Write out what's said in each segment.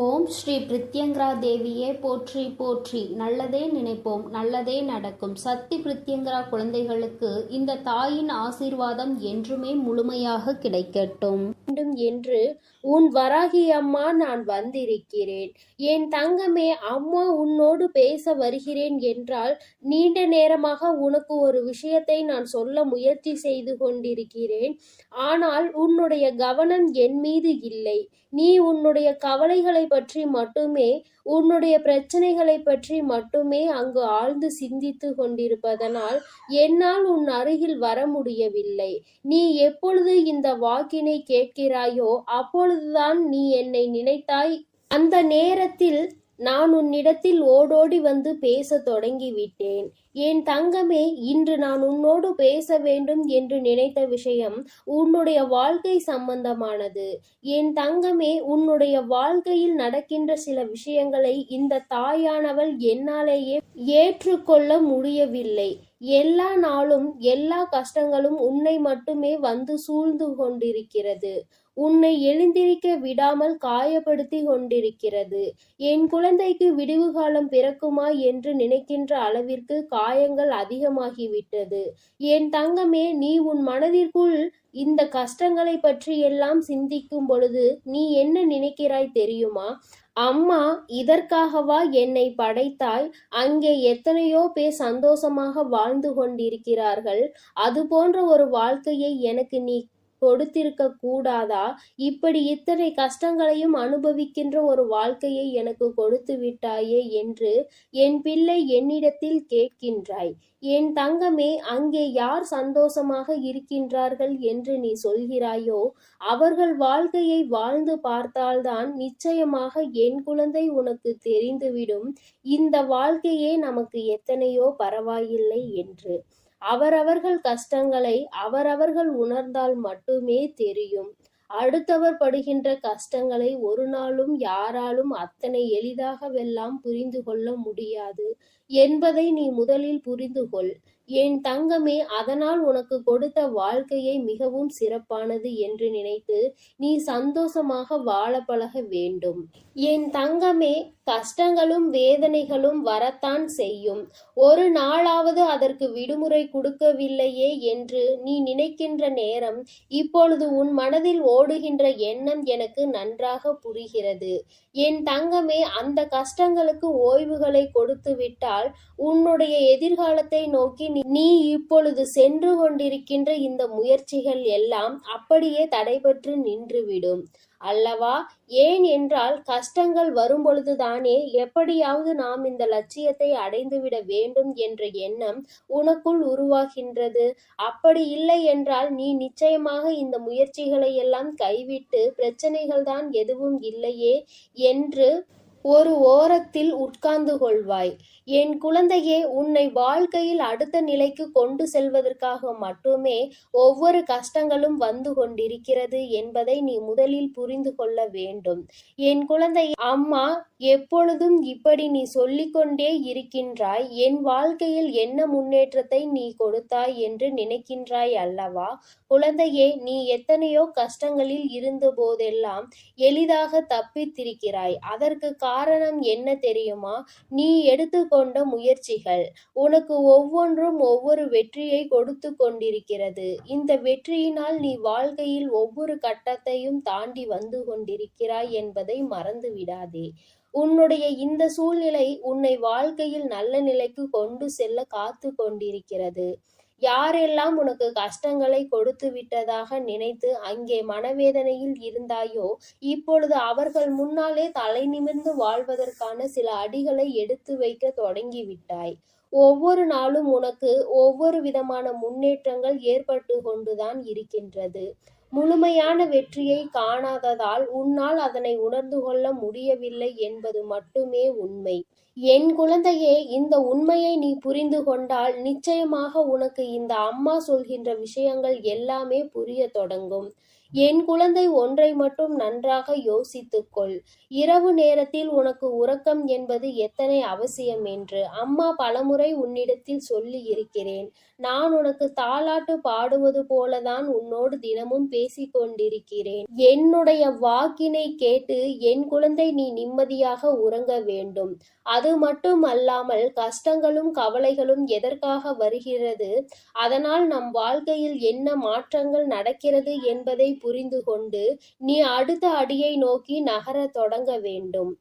ஓம் ஸ்ரீ பிரித்யங்கரா தேவியே போற்றி போற்றி. நல்லதே நினைப்போம் நல்லதே நடக்கும். சக்தி பிரித்யங்கரா குழந்தைகளுக்கு இந்த தாயின் ஆசீர்வாதம் என்றுமே முழுமையாக கிடைக்கட்டும். வேண்டும் என்று உன் வராகி அம்மா நான் வந்திருக்கிறேன். என் தங்கமே அம்மா உன்னோடு பேச வருகிறேன் என்றால் நீண்ட நேரமாக உனக்கு ஒரு விஷயத்தை நான் சொல்ல முயற்சி செய்து கொண்டிருக்கிறேன். ஆனால் உன்னுடைய கவனம் என் மீது இல்லை. நீ உன்னுடைய கவலைகளை பற்றி மட்டுமே உன்னுடைய பிரச்சனைகளை பற்றி மட்டுமே அங்கு ஆழ்ந்து சிந்தித்து கொண்டிருப்பதனால் என்னால் உன் அருகில் வர முடியவில்லை. நீ எப்பொழுது இந்த வாக்கினை கேட்கிறாயோ அப்பொழுதுதான் நீ என்னை நினைத்தாய். அந்த நேரத்தில் நான் உன்னிடத்தில் ஓடோடி வந்து பேச தொடங்கிவிட்டேன். என் தங்கமே இன்று நான் உன்னோடு பேச வேண்டும் என்று நினைத்த விஷயம் உன்னுடைய வாழ்க்கை சம்பந்தமானது. என் தங்கமே உன்னுடைய வாழ்க்கையில் நடக்கின்ற சில விஷயங்களை இந்த தாயானவள் என்னாலேயே ஏற்றுக்கொள்ள முடியவில்லை. எல்லா நாளும் எல்லா கஷ்டங்களும் உன்னை மட்டுமே வந்து சூழ்ந்து கொண்டிருக்கிறது. உன்னை எழுந்திருக்க விடாமல் காயப்படுத்தி கொண்டிருக்கிறது. என் குழந்தைக்கு விடிவு காலம் பிறக்குமா என்று நினைக்கின்ற அளவிற்கு காயங்கள் அதிகமாகிவிட்டது. என் தங்கமே நீ உன் மனதிற்குள் இந்த கஷ்டங்களை பற்றி எல்லாம் சிந்திக்கும் பொழுது நீ என்ன நினைக்கிறாய் தெரியுமா? அம்மா இதற்காகவா என்னை படைத்தாய்? அங்கே எத்தனையோ பேர் சந்தோஷமாக வாழ்ந்து கொண்டிருக்கிறார்கள். அது போன்ற ஒரு வாழ்க்கையை எனக்கு நீ கொடுத்திருக்க கூடாதா? இப்படி இத்தனை கஷ்டங்களையும் அனுபவிக்கின்ற ஒரு வாழ்க்கையை எனக்கு கொடுத்து விட்டாயே என்று என் பிள்ளை என்னிடத்தில் கேட்கின்றாய். என் தங்கமே அங்கே யார் சந்தோஷமாக இருக்கின்றார்கள் என்று நீ சொல்கிறாயோ அவர்கள் வாழ்க்கையை வாழ்ந்து பார்த்தால்தான் நிச்சயமாக என் குழந்தை உனக்கு தெரிந்துவிடும். இந்த வாழ்க்கையே நமக்கு எத்தனையோ பரவாயில்லை என்று. அவரவர்கள் கஷ்டங்களை அவரவர்கள் உணர்ந்தால் மட்டுமே தெரியும். அடுத்தவர் படுகின்ற கஷ்டங்களை ஒரு நாளும் யாராலும் அத்தனை எளிதாகவெல்லாம் புரிந்து கொள்ள முடியாது. என்பதை நீ முதலில் புரிந்து கொள். என் தங்கமே அதனால் உனக்கு கொடுத்த வாழ்க்கையை மிகவும் சிறப்பானது என்று நினைத்து நீ சந்தோஷமாக வாழ பழக வேண்டும். என் தங்கமே கஷ்டங்களும் வேதனைகளும் வரத்தான் செய்யும். ஒரு நாளாவது அதற்கு விடுமுறை கொடுக்கவில்லையே என்று நீ நினைக்கின்ற நேரம் இப்பொழுது உன் மனதில் ஓடுகின்ற எண்ணம் எனக்கு நன்றாக புரிகிறது. என் தங்கமே அந்த கஷ்டங்களுக்கு ஓய்வுகளை கொடுத்து விட்டால் உன்னுடைய எதிர்காலத்தை நோக்கி நீ- இப்பொழுது சென்று கொண்டிருக்கின்ற இந்த முயற்சிகள் எல்லாம் அப்படியே தடைபெற்று நின்றுவிடும் அல்லவா? ஏன் என்றால் கஷ்டங்கள் வரும்பொழுதுதானே எப்படியாவது நாம் இந்த லட்சியத்தை அடைந்துவிட வேண்டும் என்ற எண்ணம் உனக்குள் உருவாகின்றது. அப்படி இல்லை என்றால் நீ நிச்சயமாக இந்த முயற்சிகளை எல்லாம் கைவிட்டு பிரச்சனைகள் தான் எதுவும் இல்லையே என்று ஒரு ஓரத்தில் உட்கார்ந்து கொள்வாய். என் குழந்தையே உன்னை வாழ்க்கையில் அடுத்த நிலைக்கு கொண்டு செல்வதற்காக மட்டுமே ஒவ்வொரு கஷ்டங்களும் வந்து கொண்டிருக்கிறது என்பதை நீ முதலில் புரிந்து கொள்ள வேண்டும். என் குழந்தை அம்மா எப்பொழுதும் இப்படி நீ சொல்லிக்கொண்டே இருக்கின்றாய். என் வாழ்க்கையில் என்ன முன்னேற்றத்தை நீ கொடுத்தாய் என்று நினைக்கின்றாய் அல்லவா? குழந்தையே நீ எத்தனையோ கஷ்டங்களில் இருந்த போதெல்லாம் எளிதாக தப்பித்திருக்கிறாய். அதற்கு காரணம் என்ன தெரியுமா? நீ எடுத்து கொண்ட முயற்சிகள். உனக்கு ஒவ்வொன்றும் ஒவ்வொரு வெற்றியை கொடுத்து கொண்டிருக்கிறது. இந்த வெற்றியினால் நீ வாழ்க்கையில் ஒவ்வொரு கட்டத்தையும் தாண்டி வந்து கொண்டிருக்கிறாய் என்பதை மறந்து விடாதே உன்னுடைய இந்த சூழ்நிலை உன்னை வாழ்க்கையில் நல்ல நிலைக்கு கொண்டு செல்ல காத்து கொண்டிருக்கிறது. யாரெல்லாம் உனக்கு கஷ்டங்களை கொடுத்து விட்டதாக நினைத்து அங்கே மனவேதனையில் இருந்தாயோ இப்பொழுது அவர்கள் முன்னாலே தலை நிமிர்ந்து வாழ்வதற்கான சில அடிகளை எடுத்து வைக்க தொடங்கிவிட்டாய். ஒவ்வொரு நாளும் உனக்கு ஒவ்வொரு விதமான முன்னேற்றங்கள் ஏற்பட்டு கொண்டுதான் இருக்கின்றது. முழுமையான வெற்றியை காணாததால் உன்னால் அதனை உணர்ந்து கொள்ள முடியவில்லை என்பது மட்டுமே உண்மை. என் குழந்தையே இந்த உண்மையை நீ புரிந்து கொண்டால் நிச்சயமாக உனக்கு இந்த அம்மா சொல்கின்ற விஷயங்கள் எல்லாமே புரிய தொடங்கும். என் குழந்தை ஒன்றை மட்டும் நன்றாக யோசித்துக்கொள். இரவு நேரத்தில் உனக்கு உறக்கம் என்பது எத்தனை அவசியம் என்று அம்மா பலமுறை உன்னிடத்தில் சொல்லி இருக்கிறேன் நான் உனக்கு தாலாட்டு பாடுவது போலதான் உன்னோடு தினமும் பேசிக் கொண்டிருக்கிறேன் என்னுடைய வாக்கினை கேட்டு என் குழந்தை நீ நிம்மதியாக உறங்க வேண்டும். அது மட்டும் அல்லாமல் கஷ்டங்களும் கவலைகளும் எதற்காக வருகிறது? அதனால் நம் வாழ்க்கையில் என்ன மாற்றங்கள் நடக்கிறது என்பதை புரிந்து கொண்டு நீ அடுத்த அடியை நோக்கி நகரத் தொடங்க வேண்டும்.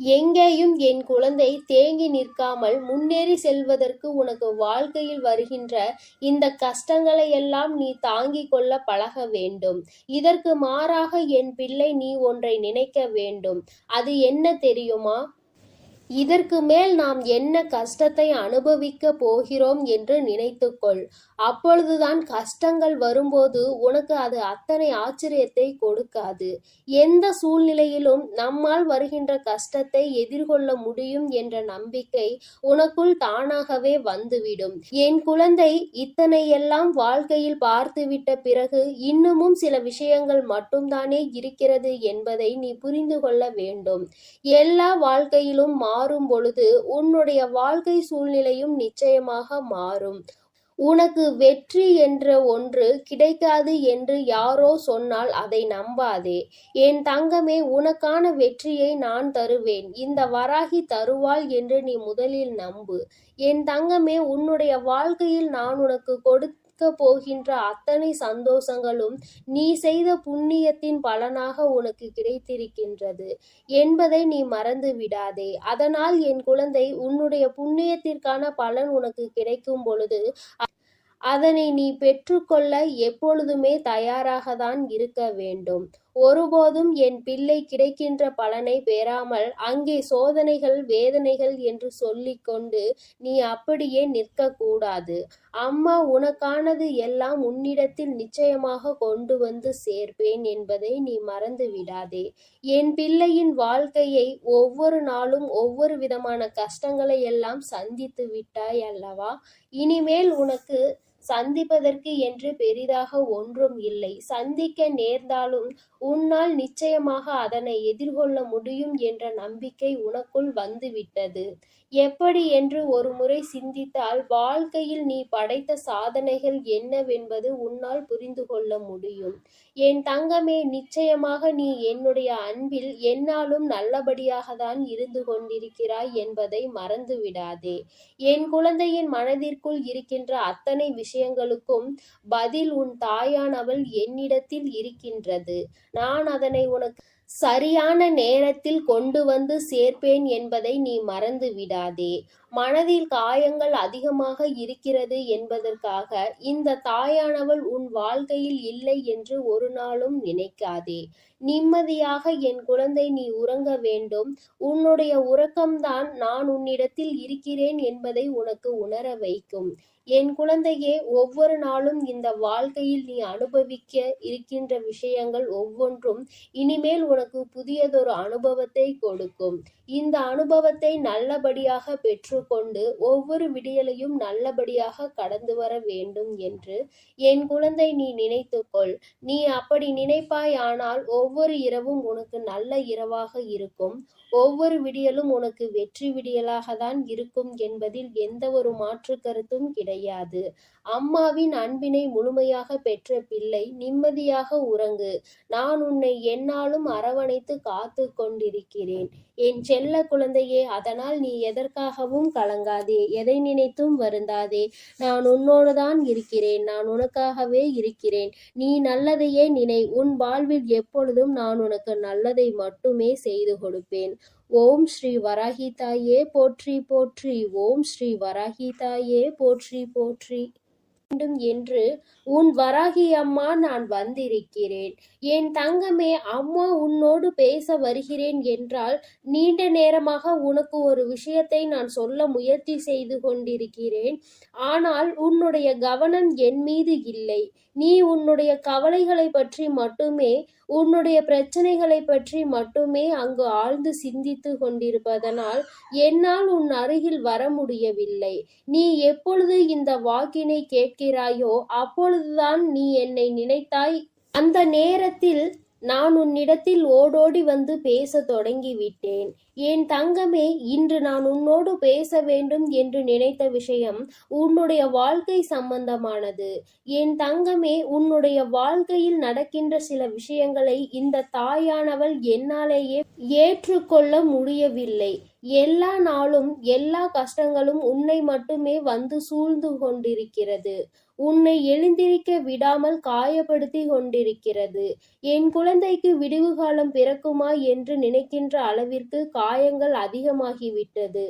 எங்கேயும் என் குழந்தை தேங்கி நிற்காமல் முன்னேறி செல்வதற்கு உனக்கு வாழ்க்கையில் வருகின்ற இந்த கஷ்டங்களை எல்லாம் நீ தாங்கிக் கொள்ள பழக வேண்டும். இதற்கு மாறாக என் பிள்ளை நீ ஒன்றை நினைக்க வேண்டும். அது என்ன தெரியுமா? இதற்கு மேல் நாம் என்ன கஷ்டத்தை அனுபவிக்க போகிறோம் என்று நினைத்துக்கொள். அப்பொழுதுதான் கஷ்டங்கள் வரும்போது உனக்கு அது அத்தனை ஆச்சரியத்தை கொடுக்காது. எந்த சூழ்நிலையிலும் நம்மால் வருகின்ற கஷ்டத்தை எதிர்கொள்ள முடியும் என்ற நம்பிக்கை உனக்குள் தானாகவே வந்துவிடும். என் குழந்தை இத்தனை எல்லாம் வாழ்க்கையில் பார்த்துவிட்ட பிறகு இன்னமும் சில விஷயங்கள் மட்டும்தானே இருக்கிறது என்பதை நீ புரிந்து கொள்ள வேண்டும். எல்லா வாழ்க்கையிலும் மாறும் மாறும் பொழுது உன்னுடைய வாழ்க்கை சூழ்நிலையும் நிச்சயமாக மாறும். உனக்கு வெற்றி என்ற ஒன்று கிடைக்காது என்று யாரோ சொன்னால் அதை நம்பாதே. என் தங்கமே உனக்கான வெற்றியை நான் தருவேன். இந்த வராகி தருவாள் என்று நீ முதலில் நம்பு. என் தங்கமே உன்னுடைய வாழ்க்கையில் நான் உனக்கு போகின்ற அத்தனை சந்தோஷங்களும் நீ செய்த புண்ணியத்தின் பலனாக உனக்கு கிடைத்திருக்கின்றது. என்பதை நீ மறந்து விடாதே. அதனால் என் குழந்தை உன்னுடைய புண்ணியத்திற்கான பலன் உனக்கு கிடைக்கும் பொழுது அதனை நீ பெற்றுக்கொள்ள எப்பொழுதுமே தயாராக தான் இருக்க வேண்டும். ஒருபோதும் என் பிள்ளை கிடைக்கின்ற பலனை பெறாமல் அங்கே சோதனைகள் வேதனைகள் என்று சொல்லிக்கொண்டு நீ அப்படியே நிற்கக்கூடாது. அம்மா உனக்கானது எல்லாம் உன்னிடத்தில் நிச்சயமாக கொண்டு வந்து சேர்ப்பேன் என்பதை நீ மறந்து விடாதே. என் பிள்ளையின் வாழ்க்கையை ஒவ்வொரு நாளும் ஒவ்வொரு விதமான கஷ்டங்களை எல்லாம் சந்தித்து விட்டாய் அல்லவா? இனிமேல் உனக்கு சந்திப்பதற்கு என்று பெரிதாக ஒன்றும் இல்லை. சந்திக்க நேர்ந்தாலும் உன்னால் நிச்சயமாக அதனை எதிர்கொள்ள முடியும் என்ற நம்பிக்கை உனக்குள் வந்துவிட்டது. எப்படி என்று ஒரு முறை சிந்தித்தால் வாழ்க்கையில் நீ படைத்த சாதனைகள் என்னவென்பது உன்னால் புரிந்து கொள்ள முடியும். என் தங்கமே நிச்சயமாக நீ என்னுடைய அன்பில் என்னாலும் நல்லபடியாக தான் இருந்து கொண்டிருக்கிறாய் என்பதை மறந்து விடாதே என் குழந்தையின் மனதிற்குள் இருக்கின்ற அத்தனை விஷயங்களுக்கும் பதில் உன் தாயானவள் என்னிடத்தில் இருக்கின்றது. நான் அதனை உனக்கு சரியான நேரத்தில் கொண்டு வந்து சேர்ப்பேன் என்பதை நீ மறந்து விடாதே மனதில் காயங்கள் அதிகமாக இருக்கிறது என்பதற்காக இந்த தாயானவள் உன் வாழ்க்கையில் இல்லை என்று ஒரு நாளும் நினைக்காதே. நிம்மதியாக என் குழந்தை நீ உறங்க வேண்டும். உன்னுடைய உறக்கம்தான் நான் உன்னிடத்தில் இருக்கிறேன் என்பதை உனக்கு உணர வைக்கும். என் குழந்தையே ஒவ்வொரு நாளும் இந்த வாழ்க்கையில் நீ அனுபவிக்க இருக்கின்ற விஷயங்கள் ஒவ்வொன்றும் இனிமேல் உனக்கு புதியதொரு அனுபவத்தை கொடுக்கும். இந்த அனுபவத்தை நல்லபடியாக பெற்றுக்கொண்டு ஒவ்வொரு விடியலையும் நல்லபடியாக கடந்து வர வேண்டும் என்று என் குழந்தை நீ நினைத்துக்கொள். நீ அப்படி நினைப்பாயானால் ஒவ்வொரு இரவும் உனக்கு நல்ல இரவாக இருக்கும். ஒவ்வொரு விடியலும் உனக்கு வெற்றி விடியலாக தான் இருக்கும் என்பதில் எந்த ஒரு மாற்று கருத்தும் கிடையாது. அம்மாவின் அன்பினை முழுமையாக பெற்ற பிள்ளை நிம்மதியாக உறங்கு. நான் உன்னை என்னாலும் அரவணைத்து காத்து கொண்டிருக்கிறேன் என் செல்ல குழந்தையே அதனால் நீ எதற்காகவும் கலங்காதே எதை நினைத்தும் வருந்தாதே. நான் உன்னோடு தான் இருக்கிறேன் நான் உனக்காகவே இருக்கிறேன். நீ நல்லதையே நினை உன் வாழ்வில் எப்பொழுதும் நான் உனக்கு நல்லதை மட்டுமே செய்து கொடுப்பேன். ஓம் ஸ்ரீ வராகி தாயே போற்றி போற்றி. ஓம் ஸ்ரீ வராகி தாயே போற்றி போற்றி. வேண்டும் என்று உன் வராகி அம்மா நான் வந்திருக்கிறேன். என் தங்கமே அம்மா உன்னோடு பேச வருகிறேன் என்றால் நீண்ட நேரமாக உனக்கு ஒரு விஷயத்தை நான் சொல்ல முயற்சி செய்து கொண்டிருக்கிறேன். ஆனால் உன்னுடைய கவனம் என் மீது இல்லை. நீ உன்னுடைய கவலைகளை பற்றி மட்டுமே உன்னுடைய பிரச்சனைகளை பற்றி மட்டுமே அங்கு ஆழ்ந்து சிந்தித்து கொண்டிருப்பதனால் என்னால் உன் அருகில் வர முடியவில்லை. நீ எப்பொழுது இந்த வாக்கினை கேட்க இருக்கிறாயோ அப்பொழுதுதான் நீ என்னை நினைத்தாய். அந்த நேரத்தில் நான் உன்னிடத்தில் ஓடோடி வந்து பேசத் தொடங்கிவிட்டேன். என் தங்கமே இன்று நான் உன்னோடு பேச வேண்டும் என்று நினைத்த விஷயம் உன்னுடைய வாழ்க்கை சம்பந்தமானது. என் தங்கமே உன்னுடைய வாழ்க்கையில் நடக்கின்ற சில விஷயங்களை இந்த தாயானவள் என்னாலேயே ஏற்றுக்கொள்ள முடியவில்லை. எல்லா நாளும் எல்லா கஷ்டங்களும் உன்னை மட்டுமே வந்து சூழ்ந்து கொண்டிருக்கிறது. உன்னை எழுந்திருக்க விடாமல் காயப்படுத்தி கொண்டிருக்கிறது. என் குழந்தைக்கு விடிவு காலம் பிறக்குமா என்று நினைக்கின்ற அளவிற்கு காயங்கள் அதிகமாகிவிட்டது.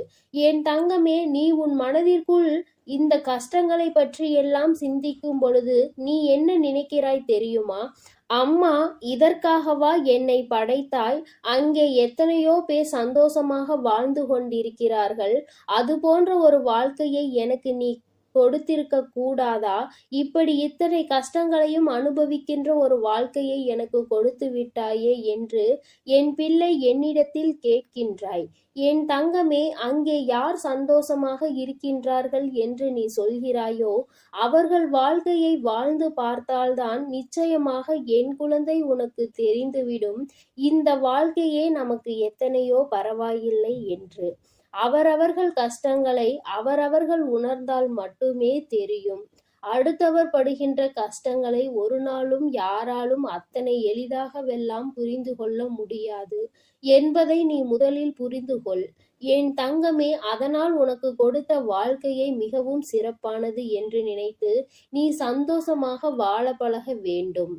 என் தங்கமே நீ உன் மனதிற்குள் இந்த கஷ்டங்களை பற்றி எல்லாம் சிந்திக்கும் பொழுது நீ என்ன நினைக்கிறாய் தெரியுமா? அம்மா இதற்காகவா என்னை படைத்தாய்? அங்கே எத்தனையோ பேர் சந்தோஷமாக வாழ்ந்து கொண்டிருக்கிறார்கள். அது போன்ற ஒரு வாழ்க்கையை எனக்கு நீ கொடுத்திருக்க கூடாதா? இப்படி இத்தனை கஷ்டங்களையும் அனுபவிக்கின்ற ஒரு வாழ்க்கையை எனக்கு கொடுத்து விட்டாயே என்று என் பிள்ளை என்னிடத்தில் கேட்கின்றாய். என் தங்கமே அங்கே யார் சந்தோஷமாக இருக்கின்றார்கள் என்று நீ சொல்கிறாயோ அவர்கள் வாழ்க்கையை வாழ்ந்து பார்த்தால்தான் நிச்சயமாக என் குழந்தை உனக்கு தெரிந்துவிடும். இந்த வாழ்க்கையே நமக்கு எத்தனையோ பரவாயில்லை என்று. அவரவர்கள் கஷ்டங்களை அவரவர்கள் உணர்ந்தால் மட்டுமே தெரியும். அடுத்தவர் படுகின்ற கஷ்டங்களை ஒரு நாளும் யாராலும் அத்தனை எளிதாகவெல்லாம் புரிந்து கொள்ள முடியாது. என்பதை நீ முதலில் புரிந்து கொள் என் தங்கமே அதனால் உனக்கு கொடுத்த வாழ்க்கையை மிகவும் சிறப்பானது என்று நினைத்து நீ சந்தோஷமாக வாழ பழக வேண்டும்.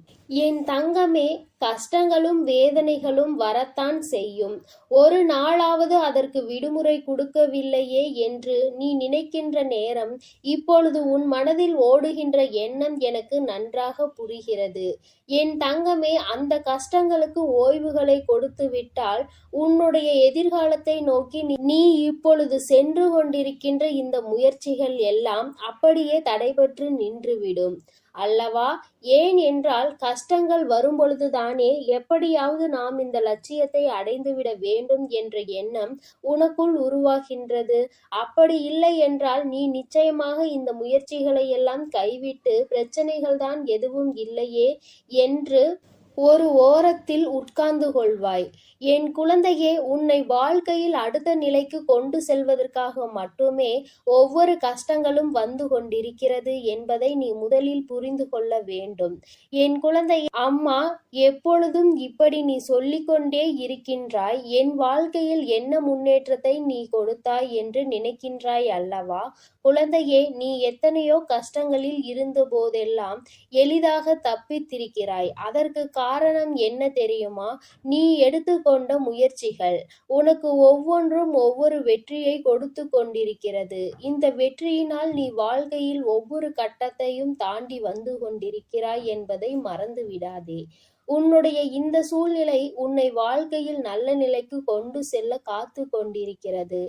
என் தங்கமே கஷ்டங்களும் வேதனைகளும் வரத்தான் செய்யும். ஒரு நாளாவது அதற்கு விடுமுறை கொடுக்கவில்லையே என்று நீ நினைக்கின்ற நேரம் இப்பொழுது உன் மனதில் ஓடுகின்ற எண்ணம் எனக்கு நன்றாக புரிகிறது. என் தங்கமே அந்த கஷ்டங்களுக்கு ஓய்வுகளை கொடுத்து விட்டால் உன்னுடைய எதிர்காலத்தை நோக்கி நீ- இப்பொழுது சென்று கொண்டிருக்கின்ற இந்த முயற்சிகள் எல்லாம் அப்படியே தடைபெற்று நின்றுவிடும். அல்லவா? ஏன் என்றால் கஷ்டங்கள் வரும்பொழுதுதானே எப்படியாவது நாம் இந்த லட்சியத்தை அடைந்துவிட வேண்டும் என்ற எண்ணம் உனக்குள் உருவாகின்றது. அப்படி இல்லை என்றால் நீ நிச்சயமாக இந்த முயற்சிகளை எல்லாம் கைவிட்டு பிரச்சனைகள் தான் எதுவும் இல்லையே என்று ஒரு ஓரத்தில் உட்கார்ந்து கொள்வாய். என் குழந்தையே உன்னை வாழ்க்கையில் அடுத்த நிலைக்கு கொண்டு செல்வதற்காக மட்டுமே ஒவ்வொரு கஷ்டங்களும் வந்து கொண்டிருக்கிறது என்பதை நீ முதலில் புரிந்து கொள்ள வேண்டும். என் குழந்தை அம்மா எப்பொழுதும் இப்படி நீ சொல்லிக்கொண்டே இருக்கின்றாய். என் வாழ்க்கையில் என்ன முன்னேற்றத்தை நீ கொடுத்தாய் என்று நினைக்கின்றாய் அல்லவா? குழந்தையே நீ எத்தனையோ கஷ்டங்களில் இருந்த போதெல்லாம் எளிதாக தப்பித்திருக்கிறாய். அதற்கு காரணம் என்ன தெரியுமா? நீ எடுத்துக்கொண்ட முயற்சிகள். உனக்கு ஒவ்வொன்றும் ஒவ்வொரு வெற்றியை கொடுத்து கொண்டிருக்கிறது. இந்த வெற்றியினால் நீ வாழ்க்கையில் ஒவ்வொரு கட்டத்தையும் தாண்டி வந்து கொண்டிருக்கிறாய் என்பதை மறந்து விடாதே உன்னுடைய இந்த சூழ்நிலை உன்னை வாழ்க்கையில் நல்ல நிலைக்கு கொண்டு செல்ல காத்து கொண்டிருக்கிறது.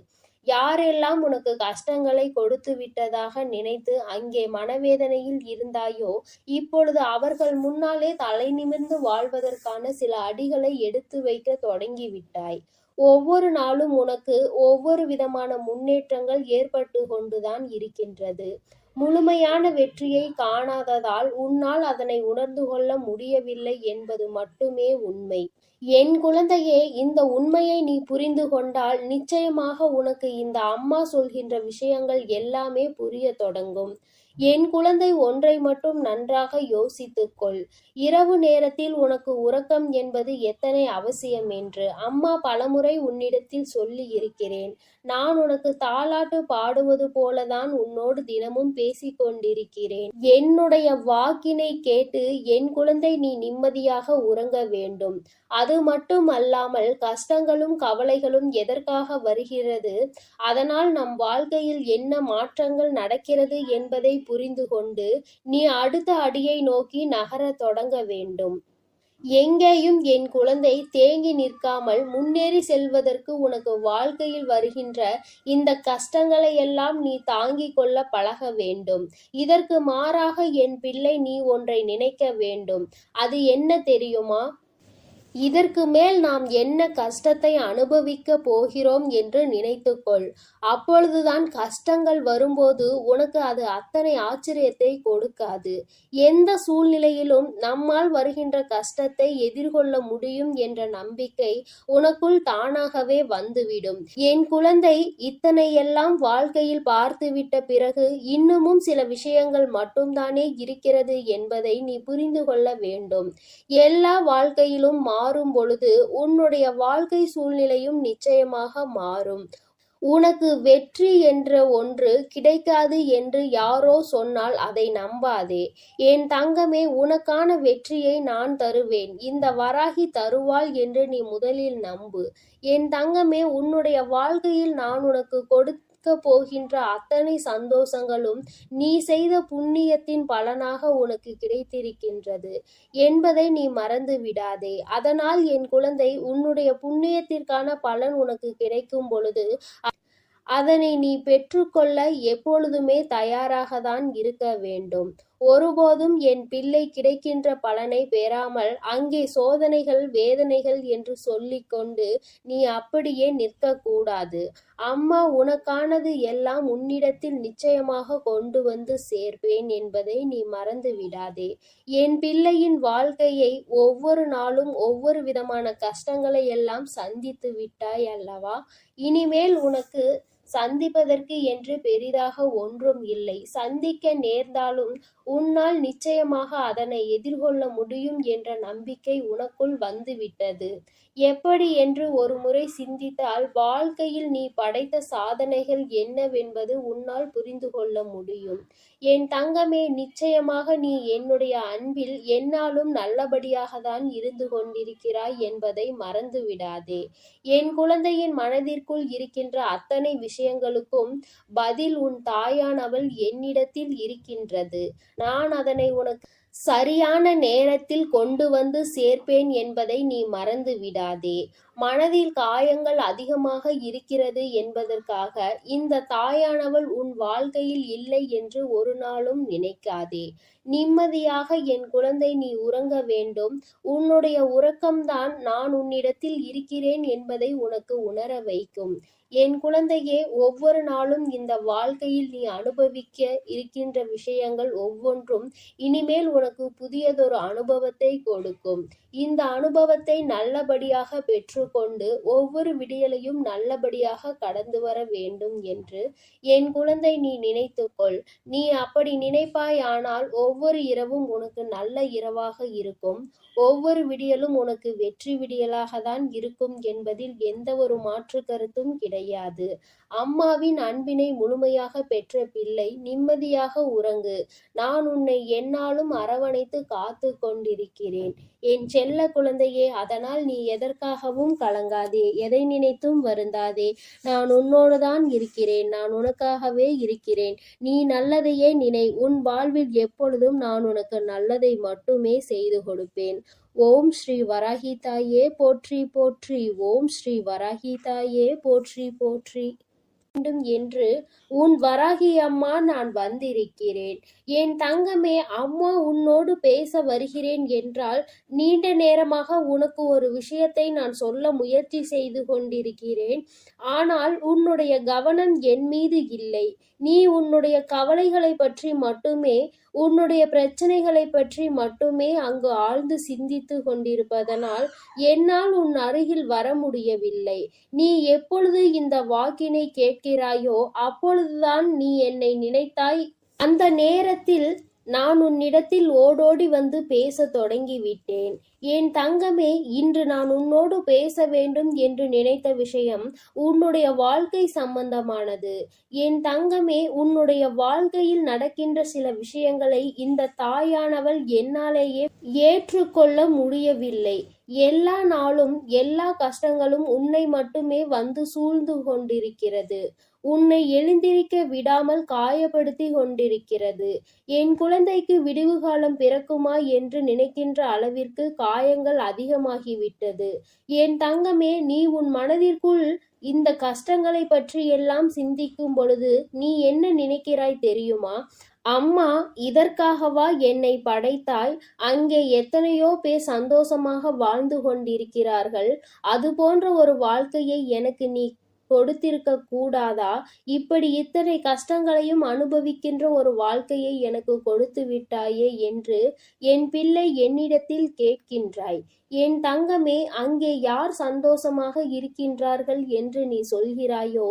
யாரெல்லாம் உனக்கு கஷ்டங்களை கொடுத்து விட்டதாக நினைத்து அங்கே மனவேதனையில் இருந்தாயோ இப்பொழுது அவர்கள் முன்னாலே தலை நிமிர்ந்து வாழ்வதற்கான சில அடிகளை எடுத்து வைக்க தொடங்கிவிட்டாய். ஒவ்வொரு நாளும் உனக்கு ஒவ்வொரு விதமான முன்னேற்றங்கள் ஏற்பட்டு கொண்டுதான் இருக்கின்றது. முழுமையான வெற்றியை காணாததால் உன்னால் அதனை உணர்ந்து கொள்ள முடியவில்லை என்பது மட்டுமே உண்மை. என் குழந்தையே இந்த உண்மையை நீ புரிந்து கொண்டால் நிச்சயமாக உனக்கு இந்த அம்மா சொல்கின்ற விஷயங்கள் எல்லாமே புரிய தொடங்கும். என் குழந்தை ஒன்றை மட்டும் நன்றாக யோசித்துக்கொள். இரவு நேரத்தில் உனக்கு உறக்கம் என்பது எத்தனை அவசியம் என்று அம்மா பலமுறை உன்னிடத்தில் சொல்லி இருக்கிறேன். நான் உனக்கு தாலாட்டு பாடுவது போலதான் உன்னோடு தினமும் பேசிக் கொண்டிருக்கிறேன். என்னுடைய வாக்கினை கேட்டு என் குழந்தை நீ நிம்மதியாக உறங்க வேண்டும். அது மட்டும் அல்லாமல் கஷ்டங்களும் கவலைகளும் எதற்காக வருகிறது? அதனால் நம் வாழ்க்கையில் என்ன மாற்றங்கள் நடக்கிறது என்பதை புரிந்து கொண்டு நீ அடுத்த அடியை நோக்கி நகரத் தொடங்க வேண்டும். எங்கேயும் என் குழந்தை தேங்கி நிற்காமல் முன்னேறி செல்வதற்கு உனக்கு வாழ்க்கையில் வருகின்ற இந்த கஷ்டங்களை எல்லாம் நீ தாங்கிக் கொள்ள பழக வேண்டும். இதற்கு மாறாக என் பிள்ளை நீ ஒன்றை நினைக்க வேண்டும். அது என்ன தெரியுமா? இதற்கு மேல் நாம் என்ன கஷ்டத்தை அனுபவிக்க போகிறோம் என்று நினைத்துக்கொள். அப்பொழுதுதான் கஷ்டங்கள் வரும்போது உனக்கு அது அத்தனை ஆச்சரியத்தை கொடுக்காது. எந்த சூழ்நிலையிலும் நம்மால் வருகின்ற கஷ்டத்தை எதிர்கொள்ள முடியும் என்ற நம்பிக்கை உனக்குள் தானாகவே வந்துவிடும். என் குழந்தை இத்தனையெல்லாம் வாழ்க்கையில் பார்த்துவிட்ட பிறகு இன்னமும் சில விஷயங்கள் மட்டும்தானே இருக்கிறது என்பதை நீ புரிந்து கொள்ள வேண்டும். எல்லா வாழ்க்கையிலும் மா மாறும் பொழுது உன்னுடைய வாழ்க்கை சூழ்நிலையும் நிச்சயமாக மாறும். உனக்கு வெற்றி என்ற ஒன்று கிடைக்காது என்று யாரோ சொன்னால் அதை நம்பாதே. என் தங்கமே உனக்கான வெற்றியை நான் தருவேன். இந்த வராகி தருவாள் என்று நீ முதலில் நம்பு. என் தங்கமே உன்னுடைய வாழ்க்கையில் நான் உனக்கு கொடுக்க போகின்ற அத்தனை சந்தோஷங்களும் நீ செய்த புண்ணியத்தின் பலனாக உனக்கு கிடைத்திருக்கின்றது. என்பதை நீ மறந்து விடாதே. அதனால் என் குழந்தை உன்னுடைய புண்ணியத்திற்கான பலன் உனக்கு கிடைக்கும் பொழுது அதனை நீ பெற்றுக்கொள்ள எப்பொழுதுமே தயாராக தான் இருக்க வேண்டும். ஒருபோதும் என் பிள்ளை கிடைக்கின்ற பலனை பெறாமல் அங்கே சோதனைகள் வேதனைகள் என்று சொல்லிக்கொண்டு நீ அப்படியே நிற்கக்கூடாது. அம்மா உனக்கானது எல்லாம் உன்னிடத்தில் நிச்சயமாக கொண்டு வந்து சேர்ப்பேன் என்பதை நீ மறந்து விடாதே. என் பிள்ளையின் வாழ்க்கையை ஒவ்வொரு நாளும் ஒவ்வொரு விதமான கஷ்டங்களை எல்லாம் சந்தித்து விட்டாய் அல்லவா? இனிமேல் உனக்கு சந்திப்பதற்கு என்று பெரிதாக ஒன்றும் இல்லை. சந்திக்க நேர்ந்தாலும் உன்னால் நிச்சயமாக அதனை எதிர்கொள்ள முடியும் என்ற நம்பிக்கை உனக்குள் வந்துவிட்டது. எப்படி என்று ஒரு முறை சிந்தித்தால் வாழ்க்கையில் நீ படைத்த சாதனைகள் என்னவென்பது உன்னால் புரிந்து கொள்ள முடியும். என் தங்கமே நிச்சயமாக நீ என்னுடைய அன்பில் என்னாலும் நல்லபடியாக தான் இருந்து கொண்டிருக்கிறாய் என்பதை மறந்து விடாதே என் குழந்தையின் மனதிற்குள் இருக்கின்ற அத்தனை விஷயங்களுக்கும் பதில் உன் தாயானவள் என்னிடத்தில் இருக்கின்றது. நான் அதனை உனக்கு சரியான நேரத்தில் கொண்டு வந்து சேர்ப்பேன் என்பதை நீ மறந்து விடாதே மனதில் காயங்கள் அதிகமாக இருக்கிறது என்பதற்காக இந்த தாயானவள் உன் வாழ்க்கையில் இல்லை என்று ஒரு நாளும் நினைக்காதே. நிம்மதியாக என் குழந்தை நீ உறங்க வேண்டும். உன்னுடைய உறக்கம்தான் நான் உன்னிடத்தில் இருக்கிறேன் என்பதை உனக்கு உணர வைக்கும். என் குழந்தையே ஒவ்வொரு நாளும் இந்த வாழ்க்கையில் நீ அனுபவிக்க இருக்கின்ற விஷயங்கள் ஒவ்வொன்றும் இனிமேல் உனக்கு புதியதொரு அனுபவத்தை கொடுக்கும். இந்த அனுபவத்தை நல்லபடியாக பெற்றுக்கொண்டு ஒவ்வொரு விடியலையும் நல்லபடியாக கடந்து வர வேண்டும் என்று என் குழந்தை நீ நினைத்துக்கொள். நீ அப்படி நினைப்பாயானால் ஒவ்வொரு இரவும் உனக்கு நல்ல இரவாக இருக்கும். ஒவ்வொரு விடியலும் உனக்கு வெற்றி விடியலாக தான் இருக்கும் என்பதில் எந்த ஒரு மாற்று கருத்தும் கிடையாது. அம்மாவின் அன்பினை முழுமையாக பெற்ற பிள்ளை நிம்மதியாக உறங்கு. நான் உன்னை என்னாலும் அரவணைத்து காத்து கொண்டிருக்கிறேன். என் செல்ல குழந்தையே அதனால் நீ எதற்காகவும் கலங்காதே. எதை நினைத்தும் வருந்தாதே. நான் உன்னோடு தான் இருக்கிறேன். நான் உனக்காகவே இருக்கிறேன். நீ நல்லதையே நினை. உன் வாழ்வில் எப்பொழுதும் நான் உனக்கு நல்லதை மட்டுமே செய்து கொடுப்பேன். ஓம் ஸ்ரீ வராகி தாயே போற்றி போற்றி. ஓம் ஸ்ரீ வராகி தாயே போற்றி போற்றி. வேண்டும் என்று உன் வராகி அம்மா நான் வந்திருக்கிறேன். என் தங்கமே அம்மா உன்னோடு பேச வருகிறேன் என்றால் நீண்ட நேரமாக உனக்கு ஒரு விஷயத்தை நான் சொல்ல முயற்சி செய்து கொண்டிருக்கிறேன். ஆனால் உன்னுடைய கவனம் என் மீது இல்லை. நீ உன்னுடைய கவலைகளை பற்றி மட்டுமே உன்னுடைய பிரச்சனைகளை பற்றி மட்டுமே அங்கு ஆழ்ந்து சிந்தித்து கொண்டிருப்பதனால் என்னால் உன் அருகில் வர முடியவில்லை. நீ எப்பொழுது இந்த வாக்கினை கேட்கிறாயோ அப்பொழுதுதான் நீ என்னை நினைத்தாய். அந்த நேரத்தில் நான் உன்னிடத்தில் ஓடோடி வந்து பேச தொடங்கிவிட்டேன். என் தங்கமே இன்று நான் உன்னோடு பேச வேண்டும் என்று நினைத்த விஷயம் உன்னுடைய வாழ்க்கை சம்பந்தமானது. என் தங்கமே உன்னுடைய வாழ்க்கையில் நடக்கின்ற சில விஷயங்களை இந்த தாயானவள் என்னாலேயே ஏற்றுக்கொள்ள முடியவில்லை. எல்லா நாளும் எல்லா கஷ்டங்களும் உன்னை மட்டுமே வந்து சூழ்ந்து கொண்டிருக்கிறது. உன்னை எழுந்திருக்க விடாமல் காயப்படுத்தி கொண்டிருக்கிறது. என் குழந்தைக்கு விடிவு காலம் பிறக்குமா என்று நினைக்கின்ற அளவிற்கு காயங்கள் அதிகமாகிவிட்டது. என் தங்கமே நீ உன் மனதிற்குள் இந்த கஷ்டங்களை பற்றி எல்லாம் சிந்திக்கும் பொழுது நீ என்ன நினைக்கிறாய் தெரியுமா? அம்மா இதற்காகவா என்னை படைத்தாய்? அங்கே எத்தனையோ பேர் சந்தோஷமாக வாழ்ந்து கொண்டிருக்கிறார்கள். அது போன்ற ஒரு வாழ்க்கையை எனக்கு நீ கொடுத்திருக்க கூடாதா இப்படி இத்தனை கஷ்டங்களையும் அனுபவிக்கின்ற ஒரு வாழ்க்கையை எனக்கு கொடுத்து விட்டாயே என்று என் பிள்ளை என்னிடத்தில் கேட்கின்றாய். என் தங்கமே அங்கே யார் சந்தோஷமாக இருக்கின்றார்கள் என்று நீ சொல்கிறாயோ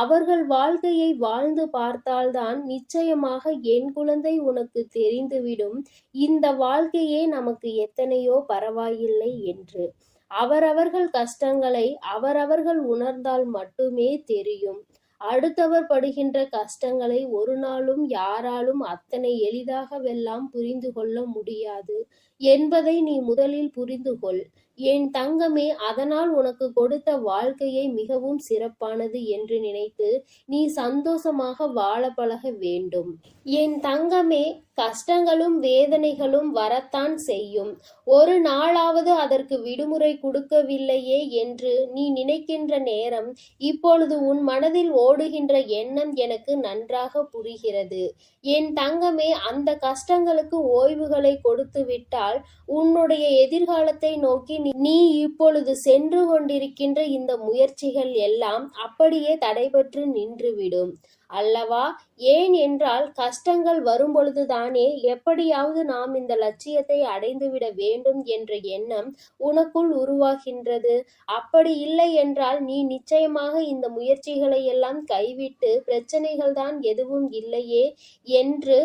அவர்கள் வாழ்க்கையை வாழ்ந்து பார்த்தால்தான் நிச்சயமாக என் குழந்தை உனக்கு தெரிந்துவிடும். இந்த வாழ்க்கையே நமக்கு எத்தனையோ பரவாயில்லை என்று. அவரவர்கள் கஷ்டங்களை அவரவர்கள் உணர்ந்தால் மட்டுமே தெரியும். அடுத்தவர் படுகின்ற கஷ்டங்களை ஒரு நாளும் யாராலும் அத்தனை எளிதாகவெல்லாம் புரிந்து கொள்ள முடியாது. என்பதை நீ முதலில் புரிந்து கொள். என் தங்கமே அதனால் உனக்கு கொடுத்த வாழ்க்கையை மிகவும் சிறப்பானது என்று நினைத்து நீ சந்தோஷமாக வாழ பழக வேண்டும். என் தங்கமே கஷ்டங்களும் வேதனைகளும் வரத்தான் செய்யும். ஒரு நாளாவது அதற்கு விடுமுறை கொடுக்கவில்லையே என்று நீ நினைக்கின்ற நேரம் இப்பொழுது உன் மனதில் ஓடுகின்ற எண்ணம் எனக்கு நன்றாக புரிகிறது. என் தங்கமே அந்த கஷ்டங்களுக்கு ஓய்வுகளை கொடுத்து விட்டால் உன்னுடைய எதிர்காலத்தை நோக்கி நீ- இப்பொழுது சென்று கொண்டிருக்கின்ற இந்த முயற்சிகள் எல்லாம் அப்படியே தடைபெற்று நின்றுவிடும். அல்லவா? ஏன் என்றால் கஷ்டங்கள் வரும்பொழுதுதானே எப்படியாவது நாம் இந்த லட்சியத்தை அடைந்துவிட வேண்டும் என்ற எண்ணம் உனக்குள் உருவாகின்றது. அப்படி இல்லை என்றால் நீ நிச்சயமாக இந்த முயற்சிகளை எல்லாம் கைவிட்டு பிரச்சனைகள் தான் எதுவும் இல்லையே என்று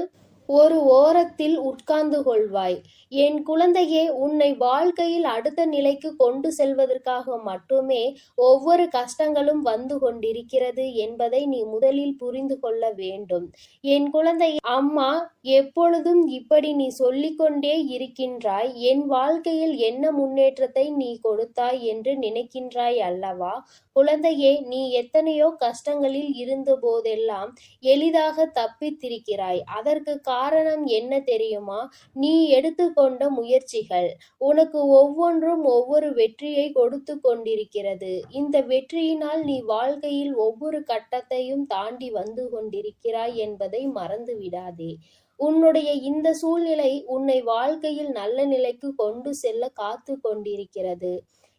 ஒரு ஓரத்தில் உட்கார்ந்து கொள்வாய். என் குழந்தையே உன்னை வாழ்க்கையில் அடுத்த நிலைக்கு கொண்டு செல்வதற்காக மட்டுமே ஒவ்வொரு கஷ்டங்களும் வந்து கொண்டிருக்கிறது என்பதை நீ முதலில் புரிந்து கொள்ள வேண்டும். என் குழந்தை அம்மா எப்பொழுதும் இப்படி நீ சொல்லிக்கொண்டே இருக்கின்றாய். என் வாழ்க்கையில் என்ன முன்னேற்றத்தை நீ கொடுத்தாய் என்று நினைக்கின்றாய் அல்லவா? குழந்தையே நீ எத்தனையோ கஷ்டங்களில் இருந்த போதெல்லாம் எளிதாக தப்பித்திருக்கிறாய். அதற்கு காரணம் என்ன தெரியுமா? நீ எடுத்துக்கொண்ட முயற்சிகள். உனக்கு ஒவ்வொன்றும் ஒவ்வொரு வெற்றியை கொடுத்து கொண்டிருக்கிறது. இந்த வெற்றியினால் நீ வாழ்க்கையில் ஒவ்வொரு கட்டத்தையும் தாண்டி வந்து கொண்டிருக்கிறாய் என்பதை மறந்து விடாதே உன்னுடைய இந்த சூழ்நிலை உன்னை வாழ்க்கையில் நல்ல நிலைக்கு கொண்டு செல்ல காத்து கொண்டிருக்கிறது.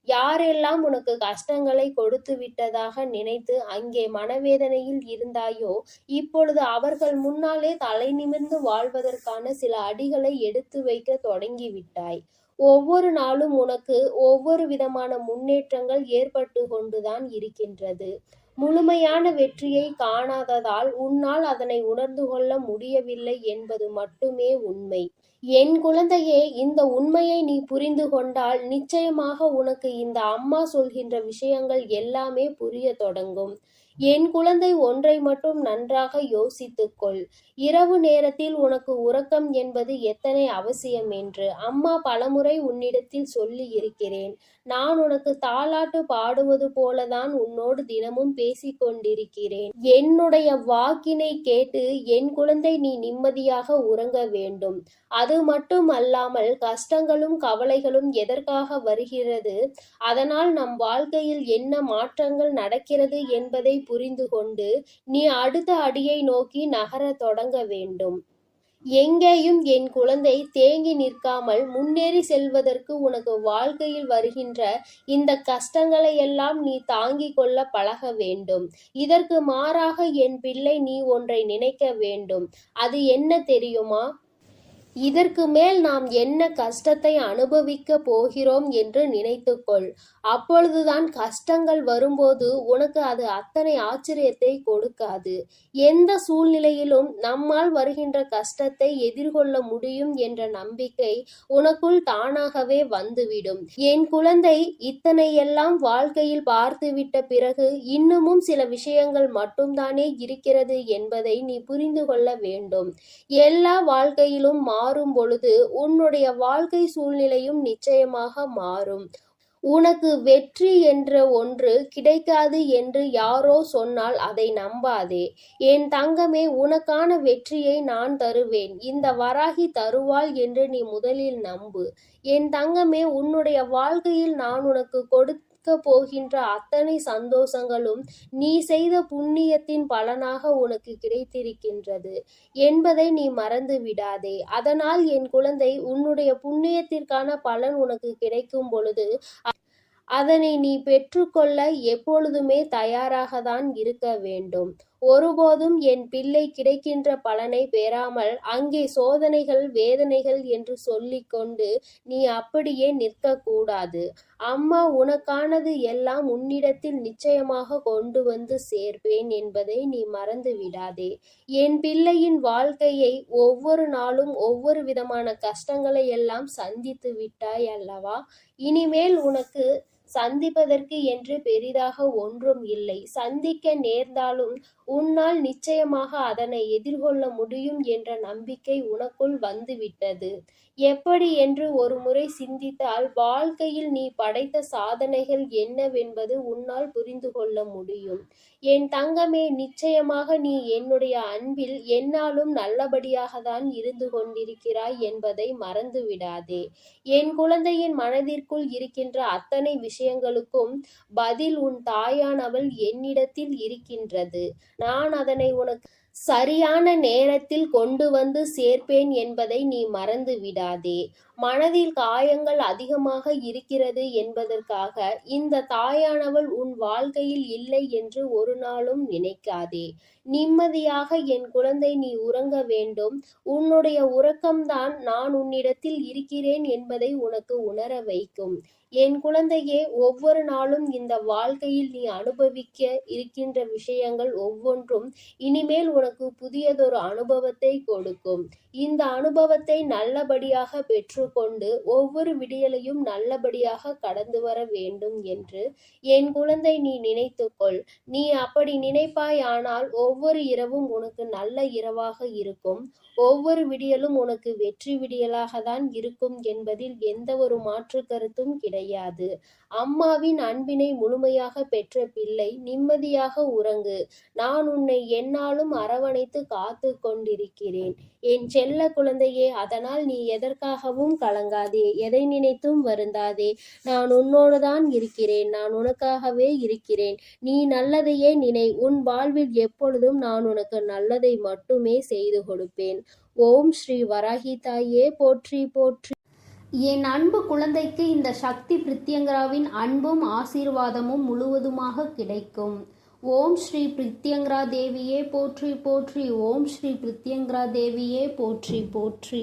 யாரெல்லாம் உனக்கு கஷ்டங்களை கொடுத்து விட்டதாக நினைத்து அங்கே மனவேதனையில் இருந்தாயோ இப்பொழுது அவர்கள் முன்னாலே தலை நிமிர்ந்து வாழ்வதற்கான சில அடிகளை எடுத்து வைக்க தொடங்கிவிட்டாய். ஒவ்வொரு நாளும் உனக்கு ஒவ்வொரு விதமான முன்னேற்றங்கள் ஏற்பட்டு கொண்டுதான் இருக்கின்றது. முழுமையான வெற்றியை காணாததால் உன்னால் அதனை உணர்ந்து கொள்ள முடியவில்லை என்பது மட்டுமே உண்மை. என் குழந்தையே இந்த உண்மையை நீ புரிந்து கொண்டால் நிச்சயமாக உனக்கு இந்த அம்மா சொல்கின்ற விஷயங்கள் எல்லாமே புரிய தொடங்கும். என் குழந்தை ஒன்றை மட்டும் நன்றாக யோசித்துக்கொள் இரவு நேரத்தில் உனக்கு உறக்கம் என்பது எத்தனை அவசியம் என்று அம்மா பலமுறை உன்னிடத்தில் சொல்லி இருக்கிறேன். நான் உனக்கு தாலாட்டு பாடுவது போலதான் உன்னோடு தினமும் பேசிக் கொண்டிருக்கிறேன் என்னுடைய வாக்கினை கேட்டு என் குழந்தை நீ நிம்மதியாக உறங்க வேண்டும். அது மட்டும் அல்லாமல் கஷ்டங்களும் கவலைகளும் எதற்காக வருகிறது? அதனால் நம் வாழ்க்கையில் என்ன மாற்றங்கள் நடக்கிறது என்பதை புரிந்து கொண்டு நீ அடுத்த அடியை நோக்கி நகர தொடங்க வேண்டும். எங்கேயும் என் குழந்தை தேங்கி நிற்காமல் முன்னேறி செல்வதற்கு உனக்கு வாழ்க்கையில் வருகின்ற இந்த கஷ்டங்களை எல்லாம் நீ தாங்கிக் கொள்ள பழக வேண்டும். இதற்கு மாறாக என் பிள்ளை நீ ஒன்றை நினைக்க வேண்டும். அது என்ன தெரியுமா? இதற்கு மேல் நாம் என்ன கஷ்டத்தை அனுபவிக்க போகிறோம் என்று நினைத்துக்கொள். அப்பொழுதுதான் கஷ்டங்கள் வரும்போது உனக்கு அது அத்தனை ஆச்சரியத்தை கொடுக்காது. எந்த சூழ்நிலையிலும் நம்மால் வருகின்ற கஷ்டத்தை எதிர்கொள்ள முடியும் என்ற நம்பிக்கை உனக்குள் தானாகவே வந்துவிடும். என் குழந்தை இத்தனை எல்லாம் வாழ்க்கையில் பார்த்துவிட்ட பிறகு இன்னமும் சில விஷயங்கள் மட்டும்தானே இருக்கிறது என்பதை நீ புரிந்து கொள்ள வேண்டும். எல்லா வாழ்க்கையிலும் மாறும் பொழுது உன்னுடைய வாழ்க்கை சூழ்நிலையும் நிச்சயமாக மாறும். உனக்கு வெற்றி என்ற ஒன்று கிடைக்காது என்று யாரோ சொன்னால் அதை நம்பாதே. என் தங்கமே உனக்கான வெற்றியை நான் தருவேன். இந்த வராகி தருவாள் என்று நீ முதலில் நம்பு. என் தங்கமே உன்னுடைய வாழ்க்கையில் நான் உனக்கு கொடுத்த அளிக்கப் போகின்ற அத்தனை சந்தோஷங்களும் நீ செய்த புண்ணியத்தின் பலனாக உனக்கு கிடைத்திருக்கின்றது. என்பதை நீ மறந்து விடாதே. அதனால் என் குழந்தை உன்னுடைய புண்ணியத்திற்கான பலன் உனக்கு கிடைக்கும் பொழுது அதனை நீ பெற்றுக்கொள்ள எப்பொழுதுமே தயாராக தான் இருக்க வேண்டும். ஒருபோதும் என் பிள்ளை கிடைக்கின்ற பலனை பெறாமல் அங்கே சோதனைகள் வேதனைகள் என்று சொல்லிக்கொண்டு நீ அப்படியே நிற்கக்கூடாது. அம்மா உனக்கானது எல்லாம் உன்னிடத்தில் நிச்சயமாக கொண்டு வந்து சேர்ப்பேன் என்பதை நீ மறந்து விடாதே. என் பிள்ளையின் வாழ்க்கையை ஒவ்வொரு நாளும் ஒவ்வொரு விதமான கஷ்டங்களை எல்லாம் சந்தித்து விட்டாய் அல்லவா? இனிமேல் உனக்கு சந்திப்பதற்கு என்று பெரிதாக ஒன்றும் இல்லை. சந்திக்க நேர்ந்தாலும் உன்னால் நிச்சயமாக அதனை எதிர்கொள்ள முடியும் என்ற நம்பிக்கை உனக்குள் வந்துவிட்டது. எப்படி என்று ஒரு முறை சிந்தித்தால் வாழ்க்கையில் நீ படைத்த சாதனைகள் என்னவென்பது உன்னால் புரிந்து கொள்ள முடியும். என் தங்கமே நிச்சயமாக நீ என்னுடைய அன்பில் என்னாலும் நல்லபடியாக தான் இருந்து கொண்டிருக்கிறாய் என்பதை மறந்து விடாதே என் குழந்தையின் மனதிற்குள் இருக்கின்ற அத்தனை விஷயங்களுக்கும் பதில் உன் தாயானவள் என்னிடத்தில் இருக்கின்றது. நான் அதனை உனக்கு சரியான நேரத்தில் கொண்டு வந்து சேர்ப்பேன் என்பதை நீ மறந்து விடாதே. மனதில் காயங்கள் அதிகமாக இருக்கிறது என்பதற்காக இந்த தாயானவள் உன் வாழ்க்கையில் இல்லை என்று ஒரு நாளும் நினைக்காதே. நிம்மதியாக என் குழந்தை நீ உறங்க வேண்டும். உன்னுடைய உறக்கம்தான் நான் உன்னிடத்தில் இருக்கிறேன் என்பதை உனக்கு உணர வைக்கும். என் குழந்தையே ஒவ்வொரு நாளும் இந்த வாழ்க்கையில் நீ அனுபவிக்க இருக்கின்ற விஷயங்கள் ஒவ்வொன்றும் இனிமேல் உனக்கு புதியதொரு அனுபவத்தை கொடுக்கும். இந்த அனுபவத்தை நல்லபடியாக பெற்றுக்கொண்டு ஒவ்வொரு விடியலையும் நல்லபடியாக கடந்து வர வேண்டும் என்று என் குழந்தை நீ நினைத்துக்கொள். நீ அப்படி நினைப்பாயானால் ஒவ்வொரு ஒவ்வொரு இரவும் உனக்கு நல்ல இரவாக இருக்கும். ஒவ்வொரு விடியலும் உனக்கு வெற்றி விடியலாக தான் இருக்கும் என்பதில் எந்த ஒரு மாற்று கருத்தும் கிடையாது. அம்மாவின் அன்பினை முழுமையாக பெற்ற பிள்ளை நிம்மதியாக உறங்கு. நான் உன்னை என்னாலும் அரவணைத்து காத்து கொண்டிருக்கிறேன். என் செல்ல குழந்தையே அதனால் நீ எதற்காகவும் கலங்காதே. எதை நினைத்தும் வருந்தாதே. நான் உன்னோடு தான் இருக்கிறேன். நான் உனக்காகவே இருக்கிறேன். நீ நல்லதையே நினை. உன் வாழ்வில் எப்பொழுது முழுவதும் நான் உனக்கு நல்லதை மட்டுமே செய்து கொடுப்பேன். ஓம் ஸ்ரீ வராகி தாயே போற்றி போற்றி. என் அன்பு குழந்தைக்கு இந்த சக்தி பிரித்யங்கராவின் அன்பும் ஆசீர்வாதமும் முழுவதுமாக கிடைக்கும். ஓம் ஸ்ரீ பிரித்யங்கரா தேவியே போற்றி போற்றி. ஓம் ஸ்ரீ பிரித்யங்கரா தேவியே போற்றி போற்றி.